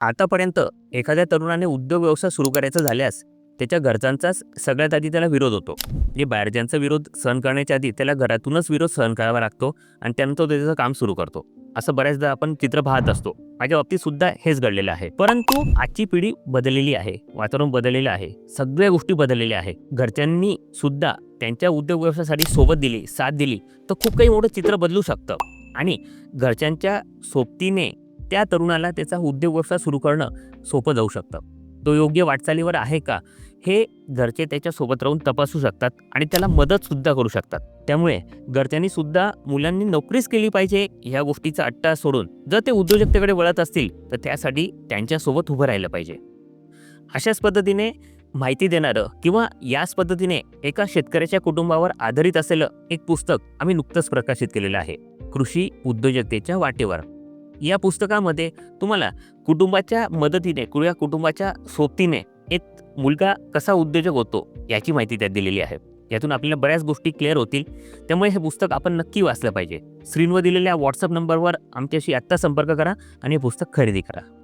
आतापर्यंत एखाद्या तरुणाने उद्योग व्यवसाय सुरू करायचा झाल्यास त्याच्या घरच्यांचाच सगळ्यात आधी त्याला विरोध होतो. म्हणजे बाहेरच्यांचा विरोध सहन करण्याच्या आधी त्याला घरातूनच विरोध सहन करावा लागतो आणि त्यानंतर त्याचं काम सुरू करतो. असं बऱ्याचदा आपण चित्र पाहत असतो. माझ्या बाबतीत सुद्धा हेच घडलेलं आहे. परंतु आजची पिढी बदललेली आहे. वातावरण बदललेलं आहे. सगळ्या गोष्टी बदललेल्या आहे. घरच्यांनी सुद्धा त्यांच्या उद्योग व्यवसायासाठी सोबत दिली साथ दिली तर खूप काही मोठं चित्र बदलू शकतं. आणि घरच्यांच्या सोबतीने त्या तरुणाला त्याचा उद्योग व्यवसाय सुरू करणं सोपं जाऊ शकतं. तो योग्य वाटचालीवर आहे का? हे घरचे त्याच्यासोबत राहून तपासू शकतात आणि त्याला मदतसुद्धा करू शकतात. त्यामुळे घरच्यांनी सुद्धा मुलांनी नोकरीच केली पाहिजे ह्या गोष्टीचा अट्टा सोडून जर ते उद्योजकतेकडे वळत असतील तर त्यासाठी त्यांच्यासोबत उभं राहिलं पाहिजे. अशाच पद्धतीने माहिती देणारं किंवा याच पद्धतीने एका शेतकऱ्याच्या कुटुंबावर आधारित असलेलं एक पुस्तक आम्ही नुकतंच प्रकाशित केलेलं आहे. कृषी उद्योजकतेच्या वाटेवर. या पुस्तकामध्ये तुम्हाला कुटुंबाच्या मदतीने किंवा कुटुंबाच्या सोबतीने एक मुलगा कसा उद्योजक होतो याची माहिती त्यात दिलेली आहे. यातून आपल्याला बऱ्याच गोष्टी क्लिअर होतील. त्यामुळे हे पुस्तक आपण नक्की वाचलं पाहिजे. स्क्रीनवर दिलेल्या व्हॉट्सअप नंबरवर आमच्याशी आत्ता संपर्क करा आणि हे पुस्तक खरेदी करा.